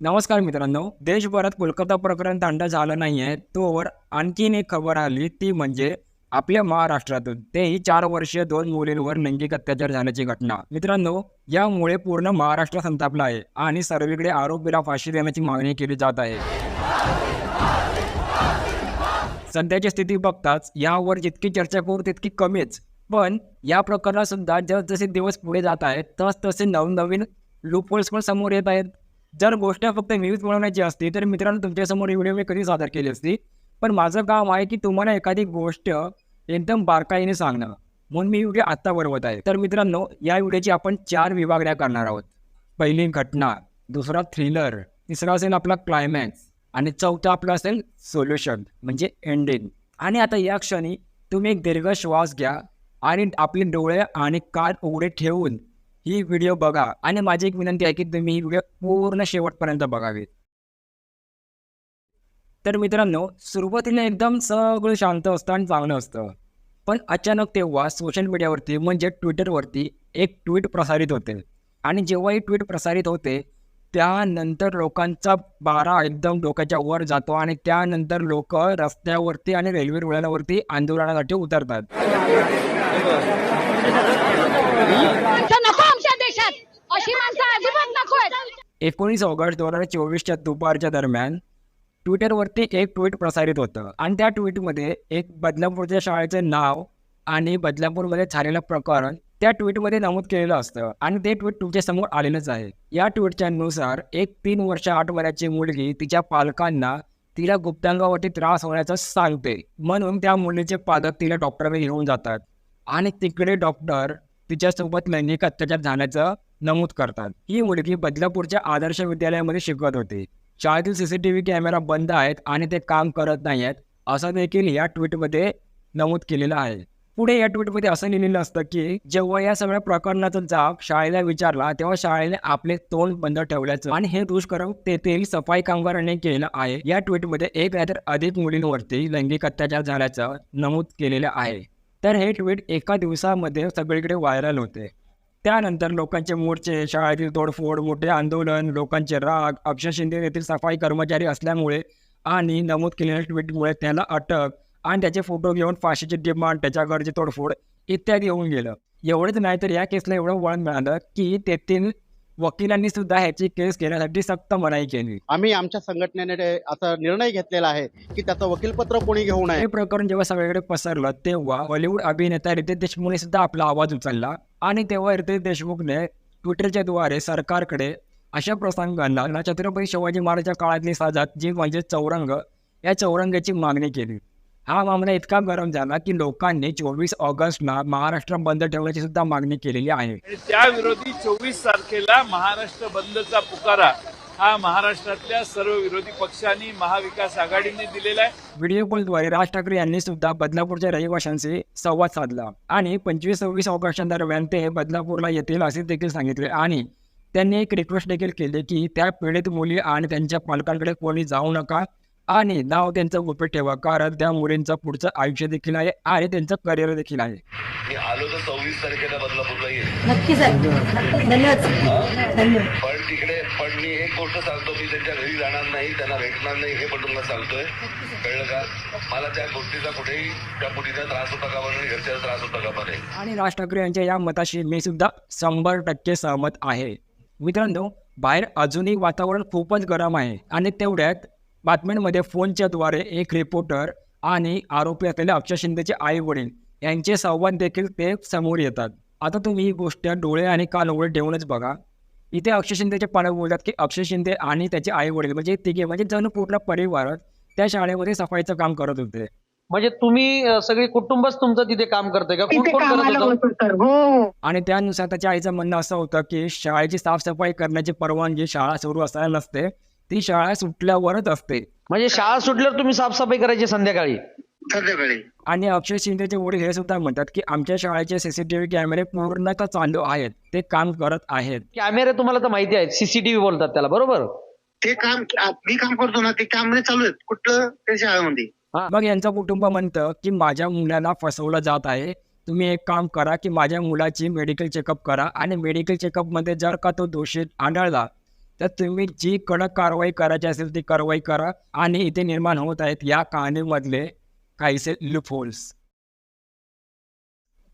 नमस्कार मित्रांनो देशभरात कोलकाता प्रकरण तांडा झालं आहे तोवर आणखीन एक खबर आली ती म्हणजे आपल्या महाराष्ट्रातून. तेही चार वर्षीय दोन मुलींवर लैंगिक अत्याचार झाल्याची घटना. मित्रांनो यामुळे पूर्ण महाराष्ट्र संतापला आहे आणि सर्वीकडे आरोपीला फाशी देण्याची मागणी केली जात आहे. सध्याची स्थिती बघताच यावर जितकी चर्चा करू तितकी कमीच. पण या प्रकरणात सुद्धा जसजसे दिवस पुढे जात आहेत तसतसे नवनवीन लूपहोल्स पण समोर येत आहेत. जर गोष्ट फक्त व्ह्यूज बनवण्याची असती तर मित्रांनो तुमच्यासमोर व्हिडिओ मी कधी सादर केली असती? पण माझं काम आहे की तुम्हाला एखादी गोष्ट एकदम बारकाईने सांगणं. म्हणून मी व्हिडिओ आत्ता बनवत आहे. तर मित्रांनो या व्हिडिओची आपण चार विभागण्या करणार आहोत. पहिली घटना दुसरा थ्रिलर तिसरा असेल आपला क्लायमॅक्स आणि चौथा आपला असेल सोल्युशन म्हणजे एंडिंग आणि आता या क्षणी तुम्ही एक दीर्घ श्वास घ्या आणि आपले डोळे आणि कान उघडे ठेवून ही व्हिडिओ बघा. आणि माझी एक विनंती आहे की तुम्ही ही व्हिडिओ पूर्ण शेवटपर्यंत बघावी तर मित्रांनो सुरुवातीला एकदम सगळं शांत असतं आणि चांगलं असतं. पण अचानक तेव्हा सोशल मीडियावरती म्हणजे ट्विटरवरती एक ट्विट प्रसारित होते. आणि जेव्हा ही ट्विट प्रसारित होते त्यानंतर लोकांचा बारा एकदम डोक्याच्या वर जातो आणि त्यानंतर लोक रस्त्यावरती आणि रेल्वे रुळांवरती आंदोलनासाठी उतरतात तर नको आमच्या देशात अशी माणसं अजिबात नको एकोणीस ऑगस्ट दोन हजार चोवीसच्या दुपारच्या दरम्यान ट्विटरवरती एक ट्विट प्रसारित होतं. आणि त्या ट्विटमध्ये एक बदलापूरच्या शाळेचं नाव आणि बदलापूरमध्ये झालेलं प्रकरण त्या ट्विटमध्ये नमूद केलेलं असतं. आणि ते ट्विट तुमच्यासमोर आलेलंच आहे. या ट्विटच्या नुसार एक तीन वर्ष आठ वर्षाची मुलगी तिच्या पालकांना तिला गुप्तांगावरती त्रास होण्याचं सांगते. म्हणून त्या मुलीचे पालक तिला डॉक्टरकडे घेऊन जातात. आणि तिकडे डॉक्टर तिच्यासोबत लैंगिक अत्याचार झाल्याचं नमूद करतात. ही मुलगी बदलापूरच्या आदर्श विद्यालयामध्ये शिकत होती. शाळेतील सीसीटीव्ही कॅमेरा बंद आहेत आणि ते काम करत नाही आहेत असं देखील या ट्विटमध्ये नमूद केलेलं आहे. पुढे या ट्विटमध्ये असं लिहिलेलं असतं की जेव्हा या सगळ्या प्रकरणाचा जाब शाळेला विचारला तेव्हा शाळेने आपले तोंड बंद ठेवल्याचं आणि हे दुष्कर्म तेथील सफाई कामगारांनी केलं आहे. या ट्विटमध्ये एक नाहीतर अधिक मुलींवरती लैंगिक अत्याचार झाल्याचं नमूद केलेलं आहे. तर हे ट्विट एका दिवसामध्ये सगळीकडे व्हायरल होते. त्यानंतर लोकांचे मोर्चे शाळेतील तोडफोड मोठे आंदोलन लोकांचे राग अक्षय शिंदे येथील सफाई कर्मचारी असल्यामुळे आणि नमूद केलेल्या ट्विटमुळे त्याला अटक आणि त्याचे फोटो घेऊन फाशीची डिमांड त्याच्याकडची तोडफोड इत्यादी होऊन गेलं. एवढंच नाही तर या केसला एवढं वळण मिळालं की तेथील वकिलांनी सुद्धा ह्याची केस घेण्यासाठी सक्त मनाई केली. आम्ही आमच्या संघटनेने आता निर्णय घेतलेला आहे की त्याचं वकीलपत्र कोणी घेऊ नये. हे प्रकरण जेव्हा सगळीकडे पसरलं तेव्हा बॉलिवूड अभिनेता रितेश देशमुखने सुद्धा आपला आवाज उचलला आणि तेव्हा रितेश देशमुखने ट्विटरच्या द्वारे सरकारकडे अशा प्रसंगांना छत्रपती शिवाजी महाराजच्या काळातली साजात जी म्हणजे चौरंग या चौरंगाची मागणी केली. हा मामला इतका गरम झाला की लोकांनी चोवीस ऑगस्टला महाराष्ट्र बंद ठेवण्याची सुद्धा मागणी केलेली आहे. आणि त्याविरोधी चोवीस तारखेला महाराष्ट्र बंदचा पुकारा हा महाराष्ट्रातल्या सर्व विरोधी पक्षांनी महाविकास आघाडीने दिलेला आहे. व्हिडिओ कॉलद्वारे राज ठाकरे यांनी सुद्धा बदलापूरच्या रहिवाशांशी संवाद साधला. आणि पंचवीस सव्वीस ऑगस्टच्या दरम्यान ते बदलापूरला येतील असे देखील सांगितले. आणि त्यांनी एक रिक्वेस्ट देखील केली की त्या पीडित मुली आणि त्यांच्या पालकांकडे कोणी जाऊ नका. आणि नाव त्यांचं गुपित ठेवा कारण त्या मुलींचं पुढचं आयुष्य देखील आहे आणि त्यांचं करिअर देखील आहे. मी आलो तर सव्वीस तारखेला बदलापूरला येईल. नक्की साहेब धन्यवाद. धन्यवाद. पण तिकडे पण मी एक गोष्ट सांगतो मी त्यांच्या घरी जाणार नाही त्यांना भेटणार नाही हे पण तुम्हाला सांगतोय. कळलं का? मला त्या गोष्टीचा कुठेही त्या मुलीचा त्रास होता का म्हणून घरच्याचा त्रास होता का बरे? आणि राज ठाकरे यांच्या या मताशी मी सुद्धा शंभर टक्के सहमत आहे. मित्रांनो बाहेर अजूनही वातावरण खूपच गरम आहे आणि तेवढ्यात बातम्यांमध्ये फोनच्याद्वारे एक रिपोर्टर आणि आरोपी असलेले अक्षय शिंदेचे आई वडील यांचे संवाद देखील ते समोर येतात. आता तुम्ही ही गोष्ट डोळे आणि कान उघडे ठेवूनच बघा. इथे अक्षय शिंदेचे पालक बोलतात की अक्षय शिंदे आणि त्याचे आई वडील म्हणजे तिघे म्हणजे जणू पूर्ण परिवार त्या शाळेमध्ये सफाईचं काम करत होते. म्हणजे तुम्ही सगळी कुटुंबच तुमचं तिथे काम करतंय का? कोण कोण करत होतं? हो हो. आणि त्यानुसार त्याच्या आईचं म्हणणं असं होतं की शाळेची साफसफाई करण्याची परवानगी शाळा सुरू असताना नसते. ती शाळा सुटल्यावरच असते. म्हणजे शाळा सुटल्यावर तुम्ही साफसफाई करायची संध्याकाळी? संध्याकाळी. आणि अक्षय शिंदेचे वडील हे सुद्धा म्हणतात की आमच्या शाळेचे सीसीटीव्ही कॅमेरे पूर्णतः चालू आहेत? ते काम करत आहेत. कॅमेरे तुम्हाला तर माहिती आहेत. सीसीटीव्ही बोलतात त्याला. बरोबर? ते काम मी काम करतो ना ते कॅमेरे चालू आहेत. कुठलं ते शाळेमध्ये. मग यांचं कुटुंब म्हणतं की माझ्या मुलाला फसवलं जात आहे. तुम्ही एक काम करा की माझ्या मुलाची मेडिकल चेकअप करा. आणि मेडिकल चेकअपमध्ये जर का तो दोषी आढळला तर तुम्ही जी कडक कारवाई करायची असेल ती कारवाई करा आणि इथे निर्माण होत आहेत या कहाणीमधले काहीसे लुफोल्स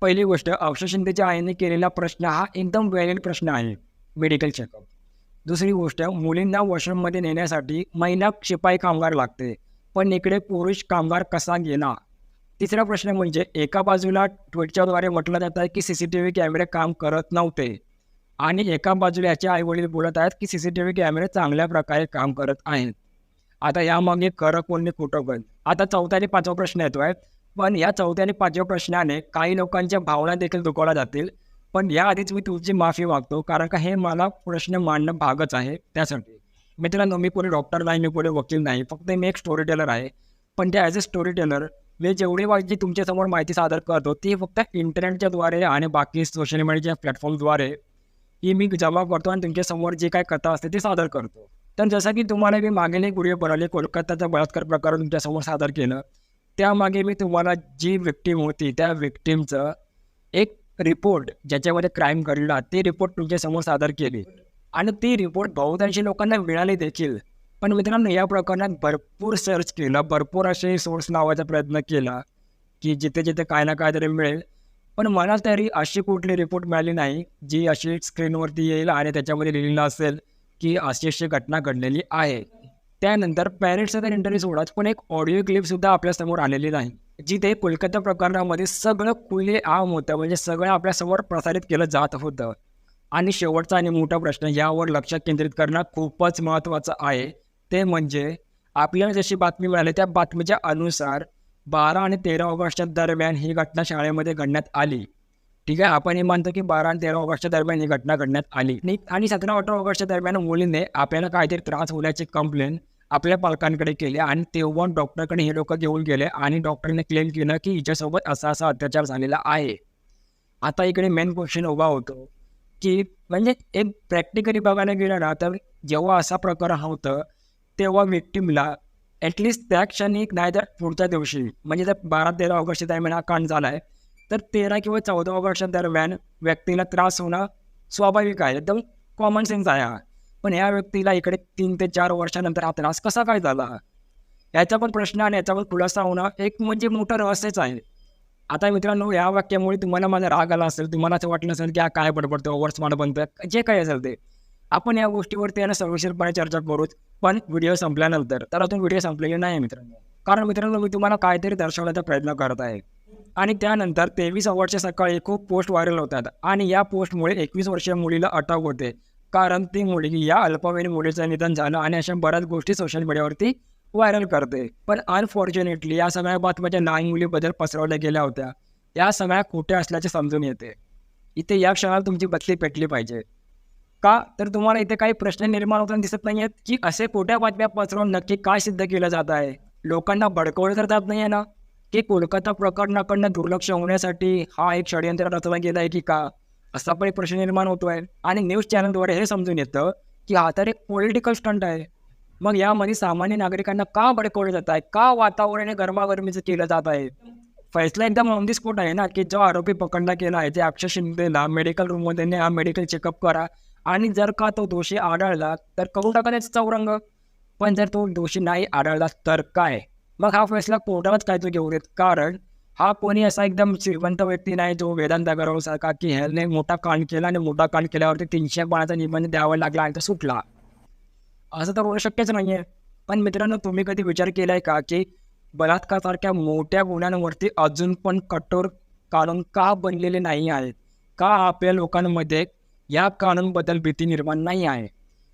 पहिली गोष्ट अक्षय आईने केलेला प्रश्न हा एकदम व्हॅलिड प्रश्न आहे मेडिकल चेकअप दुसरी गोष्ट मुलींना वॉशरूममध्ये नेण्यासाठी महिला शिपाई कामगार लागते पण इकडे पुरुष कामगार कसा गेला? तिसरा प्रश्न म्हणजे एका बाजूला ट्विटच्याद्वारे म्हटलं जात आहे की सी सी टी व्ही कॅमेरे काम करत नव्हते. आणि एका बाजूला याचे आईवडील बोलत आहेत की सी सी टी व्ही कॅमेरे चांगल्या प्रकारे काम करत आहेत. आता यामागे खरं कोणी खोटं पण आता चौथा आणि पाचवा प्रश्न येतो आहे. पण या चौथ्या आणि पाचव्या प्रश्नाने काही लोकांच्या भावना देखील दुखावल्या जातील. पण याआधीच मी तुमची माफी मागतो कारण का हे मला प्रश्न मांडणं भागच आहे. त्यासाठी मित्रांनो मी कोणी डॉक्टर नाही मी कोणी वकील नाही फक्त मी एक स्टोरी टेलर आहे. पण त्या ॲज अ स्टोरी टेलर मी जेवढी माझी तुमच्यासमोर माहिती सादर करतो ती फक्त इंटरनेटच्याद्वारे आणि बाकी सोशल मीडियाच्या प्लॅटफॉर्मद्वारे की मी जमा करतो आणि तुमच्यासमोर जे काय कथा असते ती सादर करतो. तर जसं की तुम्हाला मी मागील एक व्हिडिओ बनवले कोलकाताचा बलात्कार प्रकार तुमच्यासमोर सादर केलं. त्यामागे मी तुम्हाला जी विक्टीम होती त्या विक्टीमचं एक रिपोर्ट ज्याच्यामध्ये क्राईम घडला ते रिपोर्ट तुमच्यासमोर सादर केली. आणि ती रिपोर्ट बहुतांशी लोकांना मिळाली देखील. पण मित्रांनो या प्रकरणात भरपूर सर्च केलं भरपूर असे सोर्स लावायचा प्रयत्न केला की जिथे जिथे काय ना काहीतरी मिळेल. पण मला तरी अशी कुठली रिपोर्ट मिळाली नाही जी अशी स्क्रीनवरती येईल आणि त्याच्यामध्ये लिहिलेलं असेल की अशी अशी घटना घडलेली आहे. त्यानंतर पॅरेंट्सचा तर इंटरव्ह्यू सोडाच पण एक ऑडिओ क्लिपसुद्धा आपल्यासमोर आलेली नाही जिथे कोलकाता प्रकरणामध्ये सगळं खुले आम होतं म्हणजे सगळं आपल्यासमोर प्रसारित केलं जात होतं. आणि शेवटचा आणि मोठा प्रश्न यावर लक्ष केंद्रित करणं खूपच महत्त्वाचं आहे. ते म्हणजे आपल्याला जशी बातमी मिळाली त्या बातमीच्या अनुसार बारा आणि तेरा ऑगस्टच्या दरम्यान ही घटना शाळेमध्ये घडण्यात आली. ठीक आहे? आपण हे मानतो की बारा आणि तेरा ऑगस्टच्या दरम्यान ही घटना घडण्यात आली. आणि- सतरा अठरा ऑगस्टच्या दरम्यान मुलीने आपल्याला काहीतरी त्रास होण्याची कंप्लेंट आपल्या पालकांकडे केली आणि तेव्हा डॉक्टरकडे हे लोक घेऊन गेले आणि डॉक्टरने क्लेम केलं की हिच्यासोबत असा असा अत्याचार झालेला आहे. आता इकडे मेन क्वेश्चन उभा होतो की म्हणजे एक प्रॅक्टिकली बघायला गेलं ना तर जेव्हा असा प्रकार होतं तेव्हा विक्टीमला ॲटलिस्ट त्या क्षणी नाही तर पुढच्या दिवशी म्हणजे जर बारा तेरा ऑगस्टच्या दरम्यान हा कांड झाला आहे तर तेरा किंवा चौदा ऑगस्ट दरम्यान व्यक्तीला त्रास होणं स्वाभाविक आहे. एकदम कॉमन सेन्स आहे हा. पण या व्यक्तीला इकडे तीन ते चार वर्षानंतर हा त्रास कसा काय झाला? याचा पण प्रश्न आणि याचा पण खुलासा होणं एक म्हणजे मोठं रहस्यच आहे. आता मित्रांनो या वाक्यामुळे तुम्हाला माझा राग आला असेल तुम्हाला असं वाटलं असेल की हा काय बडबडतो ओव्हर स्मार्ट बनतोय जे काही असेल ते. आपण या गोष्टीवरती आहे ना चर्चा करूच पण व्हिडिओ संपल्यानंतर. तर अजून व्हिडिओ संपलेले नाही मित्रांनो. कारण मित्रांनो मी तुम्हाला काहीतरी दर्शवण्याचा प्रयत्न करत आहे. आणि त्यानंतर तेवीस ऑगस्टच्या सकाळी खूप पोस्ट व्हायरल होतात. आणि या पोस्टमुळे एकवीस वर्षीय मुलीला अटक होते. कारण ती मुलगी या अल्पवयीन मुलीचं निधन झालं आणि अशा बऱ्याच गोष्टी सोशल मीडियावरती व्हायरल करते. पण अनफॉर्च्युनेटली या सगळ्या बातम्या लहान मुलीबद्दल पसरवल्या गेल्या होत्या. या सगळ्या खोट्या असल्याचे समजून येते. इथे या क्षणाला तुमची बदली पेटली पाहिजे. का? तर तुम्हाला इथे काही प्रश्न निर्माण होताना दिसत नाही आहेत की असे खोट्या बातम्या पसरवून नक्की काय सिद्ध केलं जात आहे? लोकांना भडकवलं तर जात नाही आहे ना? की कोलकाता प्रकरणाकडनं दुर्लक्ष होण्यासाठी हा एक षडयंत्र रचला गेला आहे की का? असा पण एक प्रश्न निर्माण होतो आहे आणि न्यूज चॅनलद्वारे हे समजून येतं की हा तर एक पॉलिटिकल स्टंट आहे. मग यामध्ये सामान्य नागरिकांना का भडकवलं जात आहे? का वातावरण हे गरमागरमीचं केलं जात आहे? फैसला एकदम ऑन स्पॉट आहे ना की जो आरोपी पकडला गेला आहे ते अक्षय शिंदेला मेडिकल रूममध्ये हा मेडिकल चेकअप करा. आणि जर का तो दोषी आढळला तर करून टाका चौरंग. पण जर तो दोषी नाही आढळला तर काय? मग हा फैसला कोर्टालाच काय तो घेऊ देत कारण हा कोणी असा एकदम श्रीमंत व्यक्ती नाही जो वेदांत अगरवालसारखा की ह्याने मोठा कांड केला आणि मोठा कांड केल्यावरती तीनशे पाण्याचा निबंध द्यावा लागला आणि तो सुटला. असं तर होणं शक्यच नाही आहे पण मित्रांनो तुम्ही कधी विचार केला आहे का की बलात्कारासारख्या मोठ्या गुन्ह्यांवरती अजून पण कठोर कानून का बनलेले नाही आहेत? का आपल्या लोकांमध्ये या कानूनबद्दल भीती निर्माण नाही आहे.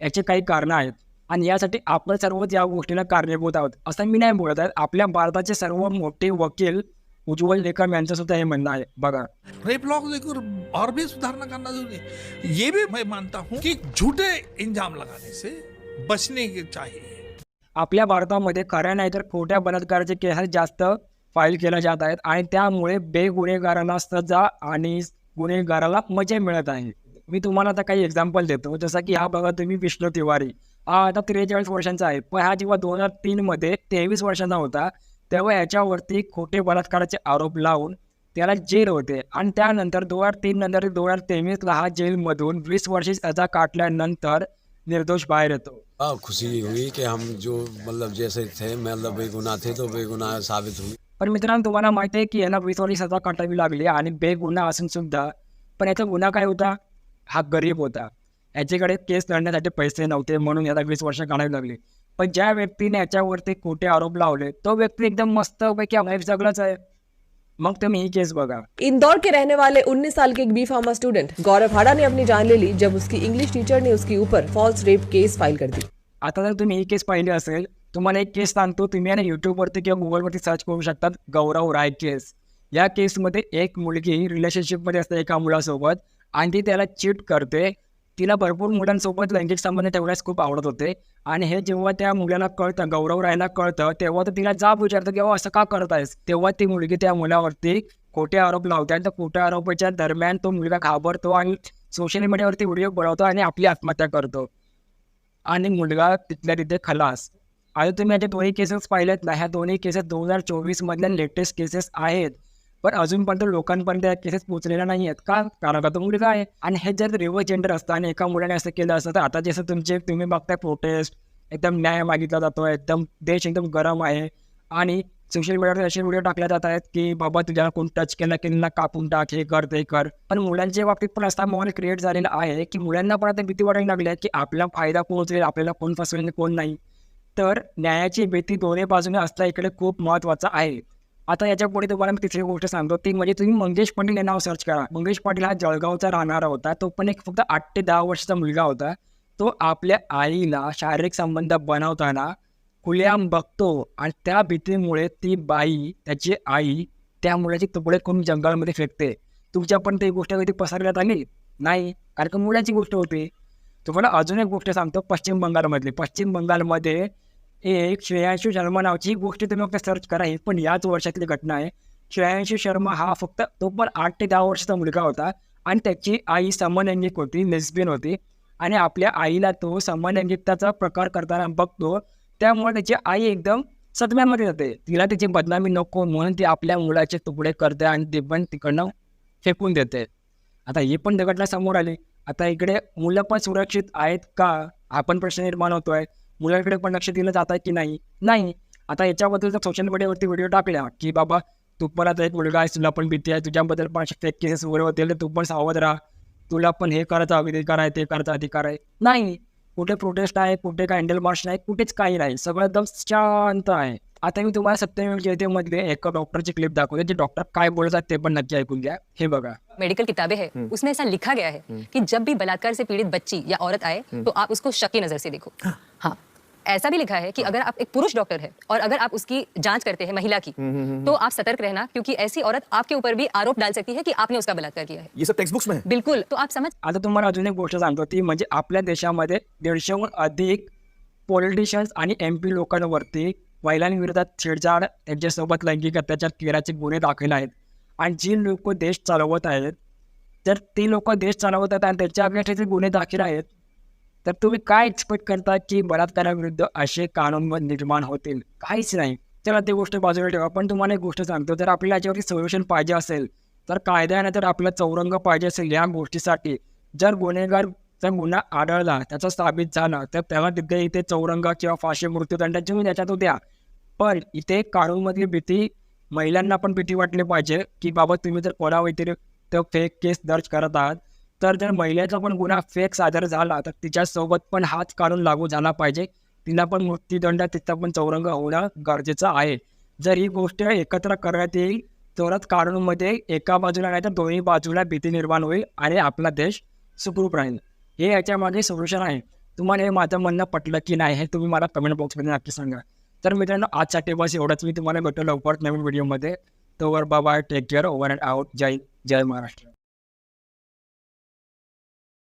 याचे काही कारणं आहेत. आणि यासाठी आपण सर्वच या गोष्टीला कारणीभूत आहोत. असं मी नाही बोलत आहे. आपल्या भारताचे सर्व मोठे वकील उज्ज्वल निकम यांचं सुद्धा हे म्हणणं आहे. बघा. रेप लॉ और भी सुधारना करना जरूरी ये भी मैं मानता हूं कि झूठे इंजाम लगाने से बचने के चाहिए। आपल्या भारतामध्ये खऱ्या नाही तर खोट्या बलात्काराचे केसेस जास्त फाईल केल्या जात आहेत. आणि त्यामुळे बेगुन्हेगारांना सजा आणि गुन्हेगाराला मजा मिळत आहे. मी तुम्हाला आता काही एक्झाम्पल देतो. जसं की हा बघा तुम्ही विष्णू तिवारी. हा आता त्रेचाळीस वर्षांचा आहे. पण हा जेव्हा दोन हजार तीनमध्ये तेवीस वर्षांचा होता तेव्हा याच्यावरती खोटे बलात्काराचे आरोप लावून त्याला जेल होते. आणि त्यानंतर दोन हजार तीन नंतर दोन हजार तेवीसला हा जेलमधून वीस वर्षी सजा काटल्यानंतर निर्दोष बाहेर येतो. हाँ खुशी हुई कि हम जो मतलब जैसे थे मतलब बेगुनाह थे तो बेगुनाह साबित हुए पण मित्रांनो तुम्हाला माहिती आहे की यांना वीस वर्षी सजा काटावी लागली आणि बेगुन्हा असून सुद्धा पण याचा गुन्हा काय होता? हा गरीब होता. याच्याकडे केस लढण्यासाठी पैसे नव्हते म्हणून याला वीस वर्ष काढावी लागली. पण ज्या व्यक्तीने याच्यावरती खोटे आरोप लावले तो व्यक्ती एकदम मस्त पैकी जगलाच आहे. मग तुम्ही ही केस बघा. इंदौर के रहने वाले 19 साल के एक B pharma student Gaurav Hada ने अपनी जान ले ली जब उसकी इंग्लिश टीचर ने उसके ऊपर फॉल्स रेप केस फाइल कर दी। आता जर तुम्ही ही केस पाहिली असेल तुम्हाला एक केस सांगतो तुम्ही आहे ना यूट्यूबवरती किंवा गुगलवरती सर्च करू शकतात गौरव राय केस. या केसमध्ये एक मुलगी रिलेशनशिपमध्ये असते एका मुलासोबत. आणि ती त्याला चीट करते. तिला भरपूर मुलांसोबत लैंगिक संबंध ठेवण्यास खूप आवडत होते. आणि हे जेव्हा त्या मुलाला कळतं गौरव राहायला कळतं तेव्हा तर तिला जाब विचारतं की असं का करत आहेस तेव्हा ती मुलगी त्या मुलावरती खोटे आरोप लावते आणि त्या खोट्या आरोपाच्या दरम्यान तो मुलगा घाबरतो आणि सोशल मीडियावरती व्हिडिओ बनवतो आणि आपली आत्महत्या करतो. आणि मुलगा तिथल्या तिथे खलास. आता तुम्ही याच्या दोन्ही केसेस पाहिलेत ना? ह्या दोन्ही केसेस दोन हजार चोवीसमधल्या लेटेस्ट केसेस आहेत. पण अजूनपर्यंत लोकांपर्यंत या केसेस पोहोचलेल्या नाही आहेत का? कारण का? तो मुलगा आहे. आणि हे जर रिव्हर्स जेंडर असतं आणि एका मुलाने असं केलं असतं तर आता जसं तुमचे तुम्ही बघताय प्रोटेस्ट एकदम न्याय मागितला जातो एकदम देश एकदम गरम आहे. आणि सोशल मीडियावर असे व्हिडिओ टाकले जात आहेत की बाबा तुझ्याला कोण टच केला? की कापून टाक हे कर ते कर. पण मुलांच्या बाबतीत पण असा मॉल क्रिएट झालेला आहे की मुलांना पण आता भीती वाटायला लागली आहे की आपला फायदा कोण उचलेल? आपल्याला कोण फसवेल कोण नाही? तर न्यायाची भीती दोन्ही बाजूने असता इकडे खूप महत्त्वाचा आहे. आता याच्यापुढे तुम्हाला मी तिसरी गोष्ट सांगतो ती म्हणजे तुम्ही मंगेश पाटील हे नाव सर्च करा. मंगेश पाटील हा जळगावचा राहणारा होता. तो पण एक फक्त आठ ते दहा वर्षाचा मुलगा होता. तो आपल्या आईला शारीरिक संबंध बनवताना खुलेआम बघतो आणि त्या भीतीमुळे ती बाई त्याची आई त्या मुलाची तुकडे करून जंगलामध्ये फेकते. तुमच्या पण ती गोष्ट कधी पसरण्यात आली नाही. कारण का मुलाची गोष्ट होती. तुम्हाला अजून एक गोष्ट सांगतो पश्चिम बंगालमधली. पश्चिम बंगालमध्ये एक श्रेयांशू शर्मा नावची गोष्ट तुम्ही फक्त सर्च करा. ही पण याच वर्षातली घटना आहे. श्रेयांशू शर्मा हा फक्त तो पण आठ ते दहा वर्षाचा मुलगा होता. आणि त्याची आई समलैंगिक होती लेस्बियन होती. आणि आपल्या आईला तो समलैंगिकताचा प्रकार करताना बघतो. त्यामुळे त्याची आई एकदम सदम्यामध्ये जाते. तिला त्याची बदनामी नको म्हणून ती आपल्या मुलाचे तुकडे करते आणि ते पण तिकडनं फेकून देते. आता ही पण घटना समोर आली. आता इकडे मुलं पण सुरक्षित आहेत का? हा पण प्रश्न निर्माण होतोय. मुलांकडे पण लक्ष दिलं जात आहे की नाही? नाही. आता याच्याबद्दल जर सोशल मीडियावरती व्हिडिओ टाकल्या की बाबा तू पण आता एक मुलगा आहेस तुला पण भीती आहे तुझ्याबद्दल पण फेक केसेस वगैरे होतील तर तू पण सावध राहा. तुला पण हे करायचा अधिकार आहे ते करायचा अधिकार आहे. नाही. कुठे प्रोटेस्ट आहे कुठे काय हँडल मार्च नाही कुठेच काही नाही. सगळं एकदम शांत आहे. आता मी तुम्हाला सत्यमेव जयतेमध्ये एका डॉक्टरची क्लिप दाखवते जे डॉक्टर काय बोलतात ते पण नक्की ऐकून घ्या. हे बघा. मेडिकल किताबें हैं उसमें ऐसा लिखा गया है कि जब भी बलात्कार से पीड़ित बच्ची या औरत आए तो आप उसको शक की नजर से देखो। हाँ। ऐसा भी लिखा है कि अगर आप एक पुरुष डॉक्टर है और अगर आप उसकी जांच करते हैं महिला की तो आप सतर्क रहना क्योंकि ऐसी औरत आपके ऊपर भी आरोप डाल सकती है कि आपने उसका बलात्कार किया है। ये सब टेक्स्ट बुक्स में है। बिल्कुल तो आप समझ आता तुम्हाला अजून एक गोष्ट सांगतो ती म्हणजे आपल्या देशामध्ये दीडशेहून अधिक पॉलिटिशियन्स आणि एम पी लोकांवरती महिलांविरोधात छेडछाड त्यांच्यासोबत लैंगिक अत्याचार केल्याचे गुन्हे दाखल आहेत. आणि जी लोक देश चालवत आहेत तर ती लोक देश चालवत आहेत आणि त्यांच्या अगेन्स्टचे गुन्हे दाखल आहेत तर तुम्ही काय एक्सपेक्ट करता की बलात्काराविरुद्ध असे कानून निर्माण होतील? काहीच नाही. चला ती गोष्ट बाजूला ठेवा. पण तुम्हाला एक गोष्ट सांगतो. जर आपल्याला याच्यावरती सोल्युशन पाहिजे असेल तर कायद्याने तर आपला चौरंग पाहिजे असेल या गोष्टीसाठी. जर गुन्हेगार जर गुन्हा आढळला त्याचा साबित झाला तर त्याला तिथे इथे चौरंग किंवा फाशी मृत्यूदंडाची तुम्ही त्याच्यात द्या पण इथे कानूनमधली भीती महिलांना पण भीती वाटली पाहिजे की बाबा तुम्ही जर कोणा व्यतिरिक्त फेक केस दर्ज करत आहात तर जर महिलेचा पण गुन्हा फेक सादर झाला. तर तिच्यासोबत पण हाच काढून लागू झाला पाहिजे. तिला पण मृत्यूदंड तिचा पण चौरंग होणं गरजेचं आहे. जर ही गोष्ट एकत्र करण्यात येईल तरच कानूनमध्ये एका बाजूला नाही तर दोन्ही बाजूला भीती निर्माण होईल आणि आपला देश सुखरूप राहील. हे याच्यामागे सोल्युशन आहे. तुम्हाला हे माझं म्हणणं पटलं की नाही हे तुम्ही मला कमेंट बॉक्समध्ये नक्की सांगा. तर मित्रांनो आजसाठी बस एवढंच. मी तुम्हाला भेटलो लवकरच नवीन व्हिडिओमध्ये तोवर बाबा take care over and out जय जय महाराष्ट्र.